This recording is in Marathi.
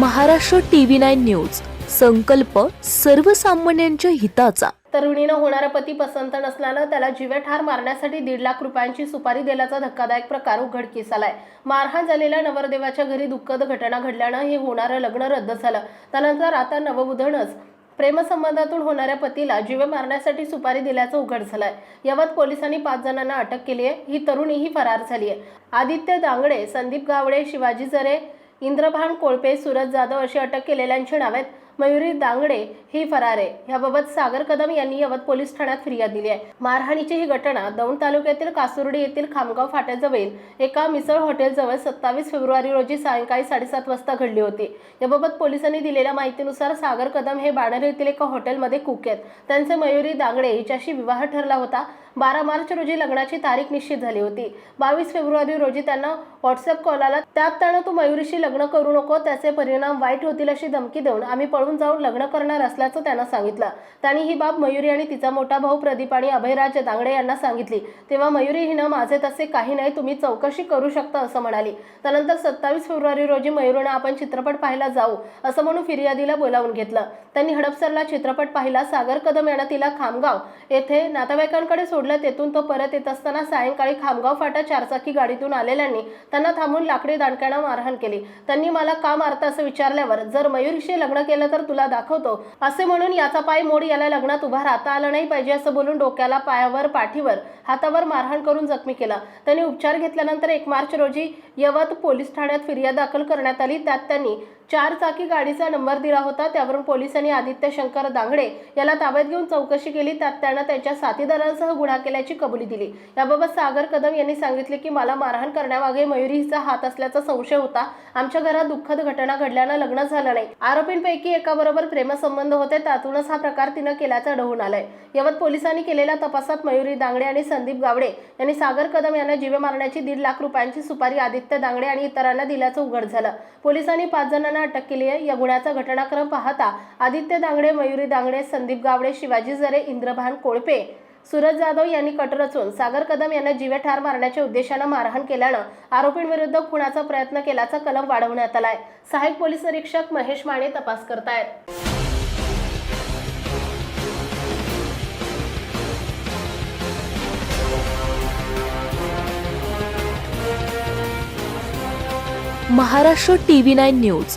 Maharashtra TV nine news. संकल्प सर्वसामान्यांच्या हिताचा. तरुणीनं होणारा पती पसंत नसल्यानं त्याला जीवेठार मारण्यासाठी दीड लाख रुपयांची सुपारी दिल्याचा धक्कादायक प्रकार उघडकीस आलाय मारहाण झालेल्या नवरदेवाच्या घरी दुःखद घटना घडल्यानं हे होणारं लग्न रद्द झालं. त्यानंतर आता नववधूनच प्रेमसंबंधातून होणाऱ्या पतीला जीवे मारण्यासाठी सुपारी दिल्याचं उघड झालंय. यावत पोलिसांनी पाच जणांना अटक केली आहे ही तरुणीही फरार झाली आहे आदित्य दांगडे संदीप गावडे शिवाजी जरे इंद्रभान कोळपे सुरज जाधव अशी अटक केलेल्यांची नावे आहेत मयुरी दांगडे ही फरार आहे. याबाबत सागर कदम यांनी यवत पोलीस ठाण्यात फिर्याद दिली आहे. मारहाणीची ही घटना दौंड तालुक्यातील कासुर्डी येथील खामगाव फाट्याजवळील एका मिसळ हॉटेलजवळ सत्तावीस फेब्रुवारी रोजी सायंकाळी साडेसात वाजता घडली होती. याबाबत पोलिसांनी दिलेल्या माहितीनुसार सागर कदम हे बाणेर येथील एका हॉटेलमध्ये कुक आहेत. त्यांचे मयुरी दांगडे हिच्याशी विवाह ठरला होता. बारा मार्च रोजी लग्नाची तारीख निश्चित झाली होती. बावीस फेब्रुवारी रोजी त्यांना व्हॉट्सअप कॉल आला. त्यात त्यानं तू मयुरीशी लग्न करू नको त्याचे परिणाम वाईट होतील अशी धमकी देऊन आम्ही पळून जाऊन लग्न करणार असल्याचं त्यांना सांगितलं. त्यांनी ही बाब मयुरी आणि तिचा मोठा भाऊ प्रदीप आणि अभयराज दांगडे यांना सांगितली. तेव्हा मयुरी हिनं माझे तसे काही नाही तुम्ही चौकशी करू शकता असं म्हणाली. त्यानंतर सत्तावीस फेब्रुवारी रोजी मयुरीनं आपण चित्रपट पाहायला जाऊ असं म्हणून फिर्यादीला बोलावून घेतलं. त्यांनी हडपसरला चित्रपट पाहिला सागर कदम यानं तिला खामगाव येथे नातेवाईकांकडे सोडलं. तेथून तो परत येत असताना सायंकाळी खामगाव फाटा चारचाकी गाडीतून आलेल्यांनी त्यांना थांबून लाकडी दांडक्यानं मारहाण केली. त्यांनी मला का मारता असं विचारल्यावर जर मयुरीशी लग्न केलं तर तुला दाखवतो. असे म्हणून याचा पाय मोड याला लग्नात उभा राहता आलं नाही पाहिजे असं बोलून डोक्याला पायावर पाठीवर हातावर मारहाण करून जखमी केला. त्यांनी उपचार घेतल्यानंतर एक मार्च रोजी यवत पोलीस ठाण्यात फिर्याद दाखल करण्यात आली. त्यात त्यांनी चार चाकी गाडीचा नंबर दिला होता. त्यावरून पोलिसांनी आदित्य शंकर दांगडे याला ताब्यात घेऊन चौकशी केली. त्यात त्यानं त्याच्या साथीदारांसह गुन्हा केल्याची कबुली दिली. याबाबत सागर कदम यांनी सांगितले की मला मारहाण करण्यामागे मयुरी हिचा हात असल्याचा संशय होता. आमच्या घरात दुःखद घटना घडल्यानं लग्न झालं नाही. आरोपींपैकी एकाबरोबर प्रेमसंबंध होते. त्यातूनच हा प्रकार तिनं केल्याचं आढळून आलंय. यवत पोलिसांनी केलेल्या तपासात मयुरी दांगडे आणि संदीप गावडे यांनी सागर कदम यांना जीवे मारण्याची दीड लाख रुपयांची सुपारी आदित्य दांगडे आणि इतरांना दिल्याचं उघड झालं. पोलिसांनी पाच जणांना अटक केली आहे. या गुन्ह्याचा घटनाक्रम पाहता आदित्य दांगडे मयुरी दांगडे संदीप गावडे शिवाजी जरे इंद्रभान कोळपे सूरज जाधव यांनी कट रचून सागर कदम यांना जीवे ठार मारण्याच्या उद्देशानं मारहाण केल्यानं आरोपींविरुद्ध खुनाचा प्रयत्न केल्याचा कलम वाढवण्यात आलाय. सहाय्यक पोलीस निरीक्षक महेश माने तपास करतायत. Maharashtra TV nine news.